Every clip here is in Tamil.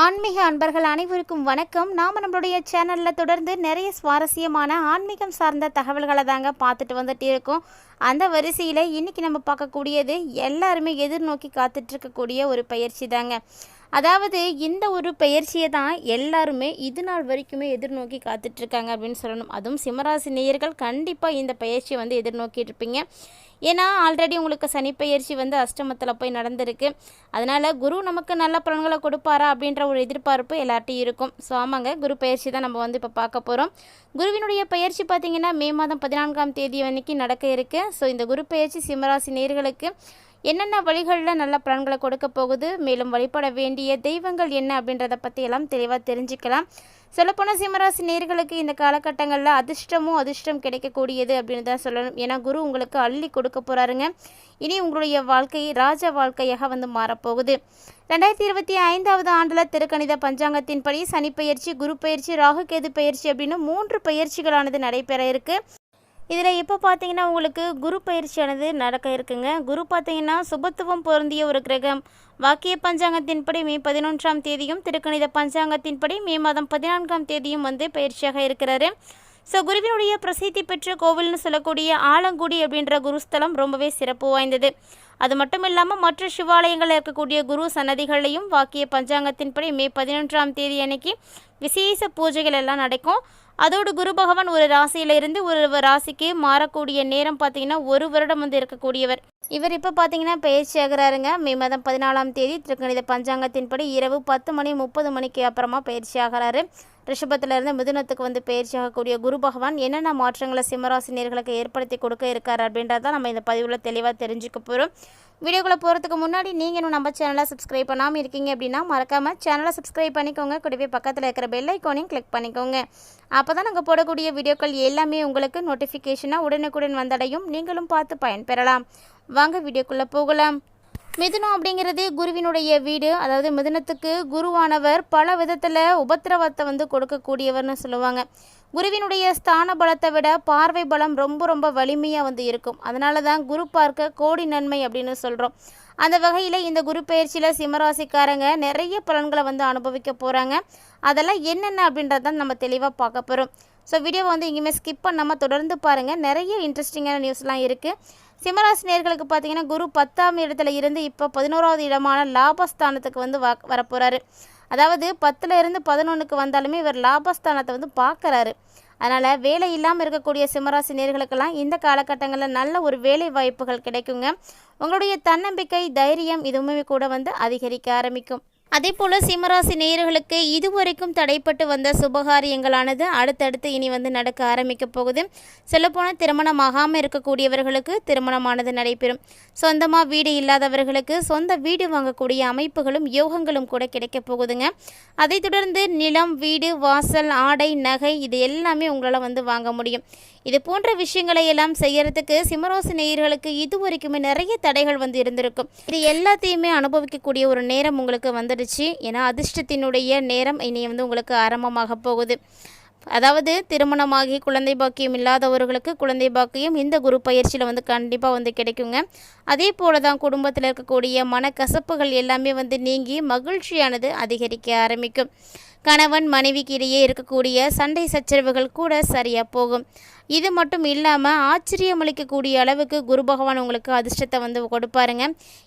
ஆன்மீக அன்பர்கள் அனைவருக்கும் வணக்கம். நாம் நம்மளுடைய சேனலில் தொடர்ந்து நிறைய சுவாரஸ்யமான ஆன்மீகம் சார்ந்த தகவல்களை தாங்க பார்த்துட்டு வந்துட்டு இருக்கோம். அந்த வரிசையில் இன்றைக்கி நம்ம பார்க்கக்கூடியது எல்லாருமே எதிர்நோக்கி காத்துட்டு இருக்கக்கூடிய ஒரு பயிற்சி தாங்க. அதாவது இந்த ஒரு பயிற்சியை தான் எல்லாருமே இது நாள் வரைக்குமே எதிர்நோக்கி காத்துட்ருக்காங்க அப்படின்னு சொல்லணும். அதுவும் சிம்மராசி நேயர்கள் கண்டிப்பாக இந்த பயிற்சியை வந்து எதிர்நோக்கிட்டு இருப்பீங்க. ஏன்னா ஆல்ரெடி உங்களுக்கு சனி பயிற்சி வந்து அஷ்டமத்தில் போய் நடந்திருக்கு. அதனால் குரு நமக்கு நல்ல பலன்களை கொடுப்பாரா அப்படின்ற ஒரு எதிர்பார்ப்பு எல்லார்ட்டையும் இருக்கும். ஸோ ஆமாங்க குரு பயிற்சி தான் நம்ம வந்து இப்போ பார்க்க போகிறோம் குருவினுடைய பயிற்சி பார்த்திங்கன்னா மே மாதம் பதினான்காம் தேதி அன்னைக்கு நடக்க இருக்குது ஸோ இந்த குரு பயிற்சி சிம்மராசி நேர்களுக்கு என்னென்ன வழிகளில் நல்ல பலன்களை கொடுக்க போகுது? மேலும் வழிபட வேண்டிய தெய்வங்கள் என்ன அப்படின்றத பற்றியெல்லாம் தெளிவாக தெரிஞ்சுக்கலாம். சொல்லப்போனால் சிம்மராசி நேர்களுக்கு இந்த காலகட்டங்களில் அதிர்ஷ்டமும் அதிர்ஷ்டம் கிடைக்கக்கூடியது அப்படின்னு தான் சொல்லணும். ஏன்னா குரு உங்களுக்கு அள்ளி கொடுக்க போகிறாருங்க இனி உங்களுடைய வாழ்க்கை ராஜ வாழ்க்கையாக வந்து மாறப்போகுது. ரெண்டாயிரத்தி இருபத்தி ஐந்தாவது ஆண்டில் திருக்கணித பஞ்சாங்கத்தின்படி சனி பயிற்சி குரு பயிற்சி ராகு கேது பயிற்சி அப்படின்னு மூன்று பயிற்சிகளானது நடைபெற இருக்குது இதில் இப்போ பார்த்தீங்கன்னா உங்களுக்கு குரு பயிற்சியானது நடக்க இருக்குங்க. குரு பார்த்தீங்கன்னா சுபத்துவம் பொருந்திய ஒரு கிரகம். வாக்கிய பஞ்சாங்கத்தின்படி மே பதினொன்றாம் தேதியும் திருக்கணித பஞ்சாங்கத்தின்படி மே மாதம் பதினான்காம் தேதியும் வந்து பயிற்சியாக இருக்கிறாரு. ஸோ குருவினுடைய பிரசித்தி பெற்ற கோவில்னு சொல்லக்கூடிய ஆலங்குடி அப்படின்ற குருஸ்தலம் ரொம்பவே சிறப்பு வாய்ந்தது. அது மட்டும் இல்லாமல் மற்ற சிவாலயங்களில் இருக்கக்கூடிய குரு சன்னதிகளையும் வாக்கிய பஞ்சாங்கத்தின்படி மே பதினொன்றாம் தேதி அன்னைக்கு விசேஷ பூஜைகள் எல்லாம் நடக்கும். அதோடு குரு பகவான் ஒரு ராசியிலிருந்து ஒரு ராசிக்கு மாறக்கூடிய நேரம் பார்த்தீங்கன்னா ஒரு வருடம் வந்து இருக்கக்கூடியவர். இவர் இப்போ பார்த்தீங்கன்னா பயிற்சி ஆகிறாருங்க. மே மாதம் பதினாலாம் தேதி திருக்கணித பஞ்சாங்கத்தின்படி இரவு பத்து மணி முப்பது மணிக்கு அப்புறமா பயிற்சி ஆகிறாரு. ரிஷபத்திலிருந்து மிதுனத்துக்கு வந்து பயிற்சி ஆகக்கூடிய குரு பகவான் என்னென்ன மாற்றங்களை சிம்மராசினியர்களுக்கு ஏற்படுத்தி கொடுக்க இருக்கார் அப்படின்றத நம்ம இந்த பதிவில் தெளிவாக தெரிஞ்சுக்க போகிறோம் வீடியோக்குள்ளே போகிறதுக்கு முன்னாடி நீங்கள் இன்னும் நம்ம சேனலை சப்ஸ்கிரைப் பண்ணாமல் இருக்கீங்க அப்படின்னா மறக்காமல் சேனலை சப்ஸ்கிரைப் பண்ணிக்கோங்க. கூடவே பக்கத்தில் இருக்கிற பெல் ஐக்கானையும் கிளிக் பண்ணிக்கோங்க. அப்போ தான் நாங்கள் போடக்கூடிய வீடியோக்கள் எல்லாமே உங்களுக்கு நோட்டிஃபிகேஷனாக உடனுக்குடன் வந்தடையும். நீங்களும் பார்த்து பயன்பெறலாம். வாங்க வீடியோக்குள்ளே போகலாம். மிதுனம் அப்படிங்கிறது குருவினுடைய வீடு. அதாவது மிதுனத்துக்கு குருவானவர் பல விதத்தில் உபத்திரவத்தை வந்து கொடுக்கக்கூடியவர்னு சொல்லுவாங்க. குருவினுடைய ஸ்தான பலத்தை விட பார்வை பலம் ரொம்ப ரொம்ப வலிமையாக வந்து இருக்கும். அதனால தான் குரு பார்க்க கோடி நன்மை அப்படின்னு சொல்கிறோம் அந்த வகையில் இந்த குரு பயிற்சியில் சிம்மராசிக்காரங்க நிறைய பலன்களை வந்து அனுபவிக்க போகிறாங்க அதெல்லாம் என்னென்ன அப்படின்றத நம்ம தெளிவாக பார்க்க போகிறோம் ஸோ வீடியோவை வந்து எங்கேயுமே ஸ்கிப் பண்ணாமல் தொடர்ந்து பாருங்கள் நிறைய இன்ட்ரெஸ்டிங்கான நியூஸ்லாம் இருக்குது சிம்மராசி நேர்களுக்கு பார்த்தீங்கன்னா குரு பத்தாம் இடத்துல இருந்து இப்போ பதினோராவது இடமான லாபஸ்தானத்துக்கு வந்து வ வரப்போகிறாரு அதாவது பத்தில் இருந்து பதினொன்றுக்கு வந்தாலுமே இவர் லாபஸ்தானத்தை வந்து பார்க்குறாரு. அதனால் வேலை இல்லாமல் இருக்கக்கூடிய சிம்மராசி நேர்களுக்கெல்லாம் இந்த காலகட்டங்களில் நல்ல ஒரு வேலை வாய்ப்புகள் கிடைக்குங்க. உங்களுடைய தன்னம்பிக்கை தைரியம் இதுவுமே கூட வந்து அதிகரிக்க ஆரம்பிக்கும். அதே போல் சிம்மராசி நேயர்களுக்கு இதுவரைக்கும் தடைப்பட்டு வந்த சுபகாரியங்களானது அடுத்தடுத்து இனி வந்து நடக்க ஆரம்பிக்க போகுது. சொல்லப்போனால் திருமணமாகாமல் இருக்கக்கூடியவர்களுக்கு திருமணமானது நடைபெறும். சொந்தமாக வீடு இல்லாதவர்களுக்கு சொந்த வீடு வாங்கக்கூடிய அமைப்புகளும் யோகங்களும் கூட கிடைக்க போகுதுங்க. அதைத் தொடர்ந்து நிலம் வீடு வாசல் ஆடை நகை இது எல்லாமே உங்களால் வந்து வாங்க முடியும். இது போன்ற விஷயங்களை எல்லாம் செய்யறதுக்கு சிம்மராசி நேயர்களுக்கு இது வரைக்குமே நிறைய தடைகள் வந்து இருந்திருக்கும். இது எல்லாத்தையுமே அனுபவிக்கக்கூடிய ஒரு நேரம் உங்களுக்கு வந்துடுச்சு ஏன்னா அதிர்ஷ்டத்தினுடைய நேரம் இனி வந்து உங்களுக்கு ஆரம்பமாக போகுது. அதாவது திருமணமாகி குழந்தை பாக்கியம் இல்லாதவர்களுக்கு குழந்தை பாக்கியம் இந்த குரு பயிற்சியில் வந்து கண்டிப்பாக வந்து கிடைக்குங்க. அதே போல தான் குடும்பத்தில் இருக்கக்கூடிய மனக்கசப்புகள் எல்லாமே வந்து நீங்கி மகிழ்ச்சியானது அதிகரிக்க ஆரம்பிக்கும். கணவன் மனைவிக்கு இடையே இருக்கக்கூடிய சண்டை சச்சரவுகள் கூட சரியாக போகும். இது மட்டும் இல்லாமல் ஆச்சரியமளிக்கக்கூடிய அளவுக்கு குரு பகவான் உங்களுக்கு அதிர்ஷ்டத்தை வந்து கொடுப்பாருங்க.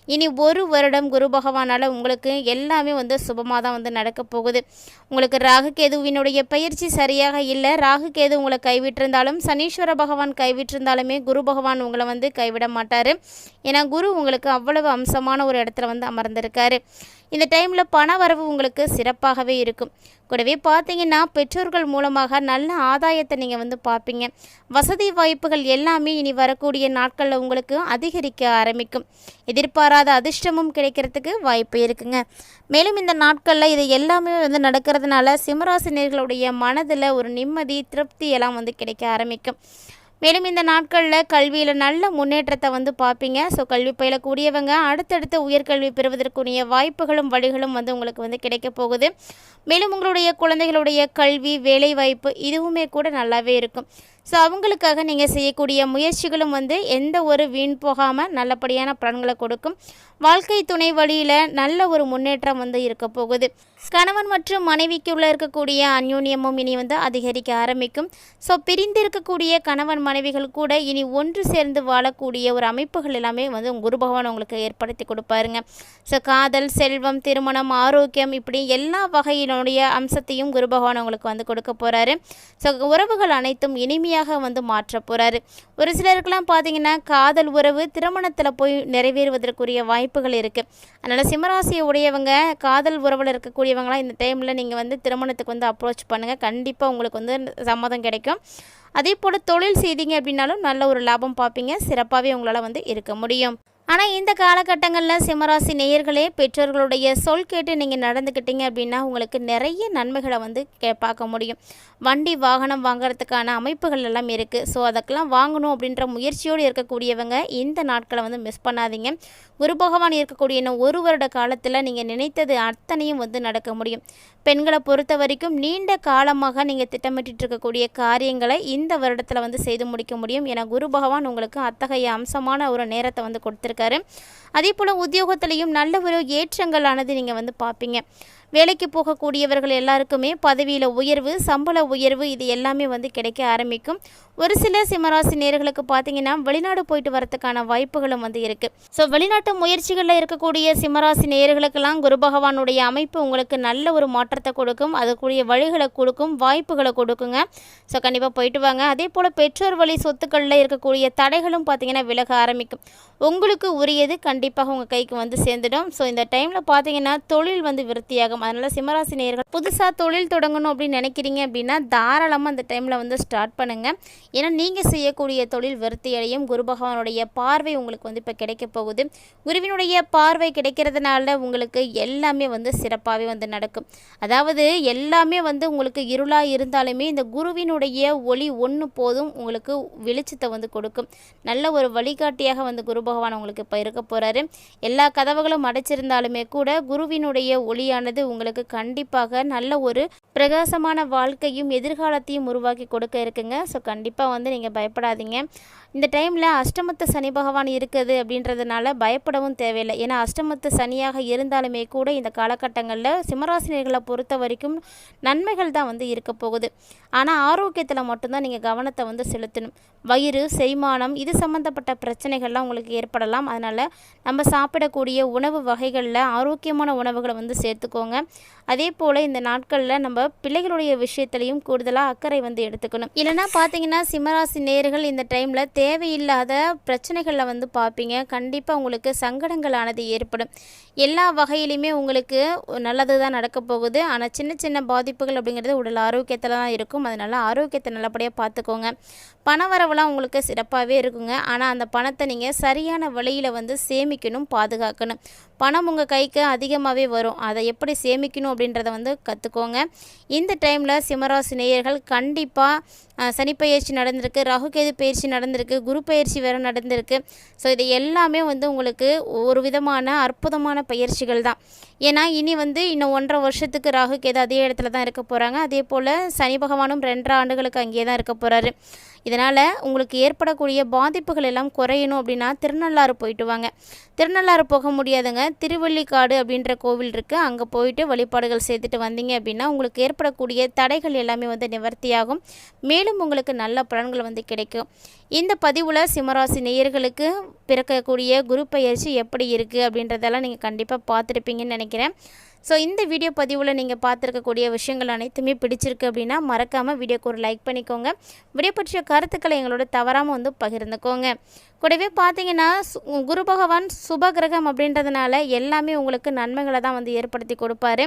இனி ஒரு வருடம் குரு பகவானால் உங்களுக்கு எல்லாமே வந்து சுபமாக தான் வந்து நடக்க போகுது. உங்களுக்கு ராகு கேதுவினுடைய பயிற்சி சரியாக இல்லை. ராகு கேது உங்களை கைவிட்டிருந்தாலும் சனீஸ்வர பகவான் கைவிட்டிருந்தாலுமே குரு பகவான் உங்களை வந்து கைவிட மாட்டார். ஏன்னா குரு உங்களுக்கு அவ்வளவு அம்சமான ஒரு இடத்துல வந்து அமர்ந்திருக்காரு. இந்த டைமில் பண வரவு உங்களுக்கு சிறப்பாகவே இருக்கும். கூடவே பார்த்தீங்கன்னா பெற்றோர்கள் மூலமாக நல்ல ஆதாயத்தை நீங்கள் வந்து பார்ப்பீங்க. வசதி வாய்ப்புகள் எல்லாமே இனி வரக்கூடிய நாட்களில் உங்களுக்கு அதிகரிக்க ஆரம்பிக்கும். எதிர்பாராத அதிர்ஷ்டமும் கிடைக்கிறதுக்கு வாய்ப்பு இருக்குங்க. மேலும் இந்த நாட்களில் இது எல்லாமே வந்து நடக்கிறதுனால சிம்மராசினியர்களுடைய மனதில் ஒரு நிம்மதி திருப்தி எல்லாம் வந்து கிடைக்க ஆரம்பிக்கும். மேலும் இந்த நாட்களில் கல்வியில் நல்ல முன்னேற்றத்தை வந்து பார்ப்பீங்க. ஸோ கல்வி பயிலக்கூடியவங்க அடுத்தடுத்த உயர்கல்வி பெறுவதற்குரிய வாய்ப்புகளும் வழிகளும் வந்து உங்களுக்கு வந்து கிடைக்க போகுது. மேலும் உங்களுடைய குழந்தைகளுடைய கல்வி வேலைவாய்ப்பு இதுவுமே கூட நல்லாவே இருக்கும். ஸோ அவங்களுக்காக நீங்கள் செய்யக்கூடிய முயற்சிகளும் வந்து எந்த ஒரு வீண் போகாமல் நல்லபடியான பலன்களை கொடுக்கும். வாழ்க்கை துணை வழியில் நல்ல ஒரு முன்னேற்றம் வந்து இருக்க போகுது. கணவன் மற்றும் மனைவிக்குள்ள இருக்கக்கூடிய அந்யோன்யமும் இனி வந்து அதிகரிக்க ஆரம்பிக்கும். ஸோ பிரிந்து இருக்கக்கூடிய கணவன் மனைவிகள் கூட இனி ஒன்று சேர்ந்து வாழக்கூடிய ஒரு அமைப்புகள் எல்லாமே வந்து குரு பகவான் உங்களுக்கு ஏற்படுத்தி கொடுப்பாருங்க. ஸோ காதல் செல்வம் திருமணம் ஆரோக்கியம் இப்படி எல்லா வகையினுடைய அம்சத்தையும் குரு பகவான் உங்களுக்கு வந்து கொடுக்க போகிறாரு ஸோ உறவுகள் அனைத்தும் இனிமையாக வந்து மாற்ற போகிறாரு ஒரு சிலருக்கெல்லாம் பார்த்தீங்கன்னா காதல் உறவு திருமணத்தில் போய் நிறைவேறுவதற்குரிய வாய்ப்புகள் இருக்குது அதனால் சிம்மராசியை உடையவங்க காதல் உறவில் இருக்கக்கூடியவங்களாம் இந்த டைமில் நீங்கள் வந்து திருமணத்துக்கு வந்து அப்ரோச் பண்ணுங்கள் கண்டிப்பாக உங்களுக்கு வந்து சம்மதம் கிடைக்கும். அதே போல் தொழில் செய்தீங்க அப்படின்னாலும் நல்ல ஒரு லாபம் பார்ப்பீங்க சிறப்பாகவே உங்களால் வந்து இருக்க முடியும். ஆனால் இந்த காலகட்டங்களில் சிம்மராசி நேயர்களே பெற்றோர்களுடைய சொல் கேட்டு நீங்கள் நடந்துக்கிட்டீங்க அப்படின்னா உங்களுக்கு நிறைய நன்மைகளை வந்து கே பார்க்க முடியும். வண்டி வாகனம் வாங்குறதுக்கான அமைப்புகள் எல்லாம் இருக்குது ஸோ அதுக்கெல்லாம் வாங்கணும் அப்படின்ற முயற்சியோடு இருக்கக்கூடியவங்க இந்த நாட்களை வந்து மிஸ் பண்ணாதீங்க. குரு பகவான் இருக்கக்கூடிய இன்னும் ஒரு வருட காலத்தில் நீங்கள் நினைத்தது அத்தனையும் வந்து நடக்க முடியும். பெண்களை பொறுத்த வரைக்கும் நீண்ட காலமாக நீங்கள் திட்டமிட்டு இருக்கக்கூடிய காரியங்களை இந்த வருடத்தில் வந்து செய்து முடிக்க முடியும். ஏன்னா குரு பகவான் உங்களுக்கு அத்தகைய அம்சமான ஒரு நேரத்தை வந்து கொடுத்துருக்கு கொடுத்துருக்காரு அதே போல் உத்தியோகத்திலையும் நல்ல ஒரு ஏற்றங்களானது நீங்கள் வந்து பார்ப்பீங்க வேலைக்கு போகக்கூடியவர்கள் எல்லாருக்குமே பதவியில் உயர்வு சம்பள உயர்வு இது எல்லாமே வந்து கிடைக்க ஆரம்பிக்கும். ஒரு சில சிம்மராசி நேர்களுக்கு பார்த்தீங்கன்னா வெளிநாடு போயிட்டு வரதுக்கான வாய்ப்புகளும் வந்து இருக்குது ஸோ வெளிநாட்டு முயற்சிகளில் இருக்கக்கூடிய சிம்மராசி நேர்களுக்கெல்லாம் குரு பகவானுடைய அமைப்பு உங்களுக்கு நல்ல ஒரு மாற்றத்தை கொடுக்கும். அதுக்குரிய வழிகளை கொடுக்கும் வாய்ப்புகளை கொடுக்குங்க. ஸோ கண்டிப்பாக போயிட்டு வாங்க. அதே போல் பெற்றோர் வழி சொத்துக்களில் இருக்கக்கூடிய தடைகளும் பார்த்தீங்கன்னா விலக ஆரம்பிக்கும். உங்களுக்கு உரியது கண்டிப்பாக உங்கள் கைக்கு வந்து சேர்ந்துடும். ஸோ இந்த டைமில் பார்த்தீங்கன்னா தொழில் வந்து விருத்தியாகும் அதனால் சிம்மராசி நேயர்கள் புதுசாக தொழில் தொடங்கணும் அப்படின்னு நினைக்கிறீங்க அப்படின்னா தாராளமாக அந்த டைமில் வந்து ஸ்டார்ட் பண்ணுங்கள் ஏன்னா நீங்கள் செய்யக்கூடிய தொழில் விருத்தி அடையும். குரு பகவானுடைய பார்வை உங்களுக்கு வந்து இப்போ கிடைக்க போகுது. குருவினுடைய பார்வை கிடைக்கிறதுனால உங்களுக்கு எல்லாமே வந்து சிறப்பாகவே வந்து நடக்கும். அதாவது எல்லாமே வந்து உங்களுக்கு இருளாக இருந்தாலுமே இந்த குருவினுடைய ஒளி ஒன்று போதும் உங்களுக்கு வெளிச்சத்தை வந்து கொடுக்கும். நல்ல ஒரு வழிகாட்டியாக வந்து குரு பகவான் உங்களுக்கு இப்போ இருக்க போகிறாரு எல்லா கதவுகளும் அடைச்சிருந்தாலுமே கூட குருவினுடைய ஒளியானது உங்களுக்கு கண்டிப்பாக நல்ல ஒரு பிரகாசமான வாழ்க்கையும் எதிர்காலத்தையும் உருவாக்கி கொடுக்க இருக்குங்க. ஸோ கண்டிப்பாக வந்து நீங்கள் பயப்படாதீங்க. இந்த டைமில் அஷ்டமத்து சனி பகவான் இருக்குது அப்படின்றதுனால பயப்படவும் தேவையில்லை. ஏன்னா அஷ்டமத்து சனியாக இருந்தாலுமே கூட இந்த காலகட்டங்களில் சிம்மராசினியர்களை பொறுத்த வரைக்கும் நன்மைகள் தான் வந்து இருக்க போகுது. ஆனால் ஆரோக்கியத்தில் மட்டும்தான் நீங்கள் கவனத்தை வந்து செலுத்தணும். வயிறு செரிமானம் இது சம்மந்தப்பட்ட பிரச்சனைகள்லாம் உங்களுக்கு ஏற்படலாம். அதனால் நம்ம சாப்பிடக்கூடிய உணவு வகைகளில் ஆரோக்கியமான உணவுகளை வந்து சேர்த்துக்கோங்க. அதே போல் இந்த நாட்களில் நம்ம பிள்ளைகளுடைய விஷயத்துலையும் கூடுதலாக அக்கறை வந்து எடுத்துக்கணும். இல்லைன்னா பார்த்தீங்கன்னா சிம்மராசி நேர்கள் இந்த டைமில் தேவையில்லாத பிரச்சனைகளில் வந்து பார்ப்பீங்க கண்டிப்பாக உங்களுக்கு சங்கடங்களானது ஏற்படும். எல்லா வகையிலையுமே உங்களுக்கு நல்லது தான் நடக்க போகுது. ஆனால் சின்ன சின்ன பாதிப்புகள் அப்படிங்கிறது உடல் ஆரோக்கியத்தில் தான் இருக்கும். அதனால் ஆரோக்கியத்தை நல்லபடியாக பார்த்துக்கோங்க பண வரவுலாம் உங்களுக்கு சிறப்பாகவே இருக்குங்க. ஆனால் அந்த பணத்தை நீங்கள் சரியான வழியில் வந்து சேமிக்கணும் பாதுகாக்கணும். பணம் உங்கள் கைக்கு அதிகமாகவே வரும். அதை எப்படி சேமிக்கணும் அப்படின்றத வந்து கற்றுக்கோங்க இந்த டைமில் சிம்மராசி நேயர்கள் கண்டிப்பாக சனிப்பயிற்சி நடந்திருக்கு. ராகுகேது பயிற்சி நடந்திருக்கு. குரு பயிற்சி வேறு நடந்திருக்கு. ஸோ இது எல்லாமே வந்து உங்களுக்கு ஒரு விதமான அற்புதமான பயிற்சிகள் தான். ஏன்னா இனி வந்து இன்னும் ஒன்றரை வருஷத்துக்கு ராகுகேது அதே இடத்துல தான் இருக்க போகிறாங்க அதே போல் சனி பகவானும் ரெண்டரை ஆண்டுகளுக்கு அங்கேயே தான் இருக்க போகிறாரு இதனால் உங்களுக்கு ஏற்படக்கூடிய பாதிப்புகள் எல்லாம் குறையணும் அப்படின்னா திருநள்ளாறு போயிட்டு வாங்க. திருநள்ளாறு போக முடியாதுங்க. திருவள்ளிக்காடு அப்படின்ற கோவில் இருக்குது அங்கே போயிட்டு வழிபாடுகள் செய்துட்டு வந்தீங்க அப்படின்னா உங்களுக்கு ஏற்படக்கூடிய தடைகள் எல்லாமே வந்து நிவர்த்தியாகும். மேலும் உங்களுக்கு நல்ல பலன்கள் வந்து கிடைக்கும். இந்த பதிவில் சிம்மராசி நேயர்களுக்கு பிறக்கக்கூடிய குரு பயிற்சி எப்படி இருக்குது அப்படின்றதெல்லாம் நீங்கள் கண்டிப்பாக பார்த்துருப்பீங்கன்னு நினைக்கிறேன். ஸோ இந்த வீடியோ பதிவில் நீங்கள் பார்த்துருக்கக்கூடிய விஷயங்கள் அனைத்துமே பிடிச்சிருக்கு அப்படின்னா மறக்காமல் வீடியோக்கு ஒரு லைக் பண்ணிக்கோங்க. வீடியோ பற்றிய கருத்துக்களை எங்களோட தவறாமல் வந்து பகிர்ந்துக்கோங்க. கூடவே பார்த்தீங்கன்னா குரு பகவான் சுப கிரகம் அப்படின்றதுனால எல்லாமே உங்களுக்கு நன்மைகளை தான் வந்து ஏற்படுத்தி கொடுப்பாரு.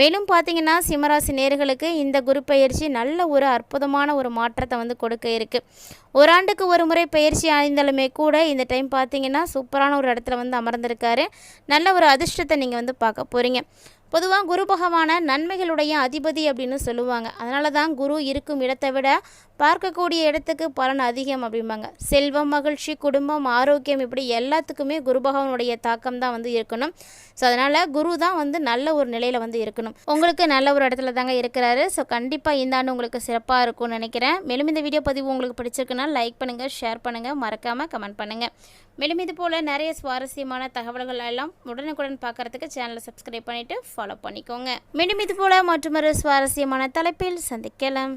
மேலும் பார்த்தீங்கன்னா சிம்மராசி நேர்களுக்கு இந்த குரு பயிற்சி நல்ல ஒரு அற்புதமான ஒரு மாற்றத்தை வந்து கொடுக்க இருக்குது ஒரு ஆண்டுக்கு ஒரு முறை பயிற்சி ஆய்ந்தாலுமே கூட இந்த டைம் பார்த்தீங்கன்னா சூப்பரான ஒரு இடத்துல வந்து அமர்ந்திருக்காரு. நல்ல ஒரு அதிர்ஷ்டத்தை நீங்கள் வந்து பார்க்க போகிறீங்க பொதுவாக குரு பகவான நன்மைகளுடைய அதிபதி அப்படின்னு சொல்லுவாங்க. அதனால தான் குரு இருக்கும் இடத்தை விட பார்க்கக்கூடிய இடத்துக்கு பலன் அதிகம் அப்படிம்பாங்க. செல்வம் மகிழ்ச்சி குடும்பம் ஆரோக்கியம் இப்படி எல்லாத்துக்குமே குரு பகவானுடைய தாக்கம் தான் வந்து இருக்கணும். ஸோ அதனால் குரு தான் வந்து நல்ல ஒரு நிலையில் வந்து இருக்கணும். உங்களுக்கு நல்ல ஒரு இடத்துல தாங்க இருக்கிறாரு. ஸோ கண்டிப்பாக இந்த ஆண்டு உங்களுக்கு சிறப்பாக இருக்கும்னு நினைக்கிறேன். மேலும் இந்த வீடியோ பதிவு உங்களுக்கு பிடிச்சிருக்குன்னா லைக் பண்ணுங்கள் ஷேர் பண்ணுங்கள் மறக்காமல் கமெண்ட் பண்ணுங்கள் மேலும் இது போல் நிறைய சுவாரஸ்யமான தகவல்கள் எல்லாம் உடனுக்குடன் பார்க்கறதுக்கு சேனலை சப்ஸ்கிரைப் பண்ணிவிட்டு ஃபாலோ பண்ணிக்கோங்க. மீண்டும் இது போல மற்றொரு சுவாரஸ்யமான தலைப்பில் சந்திக்கலாம்.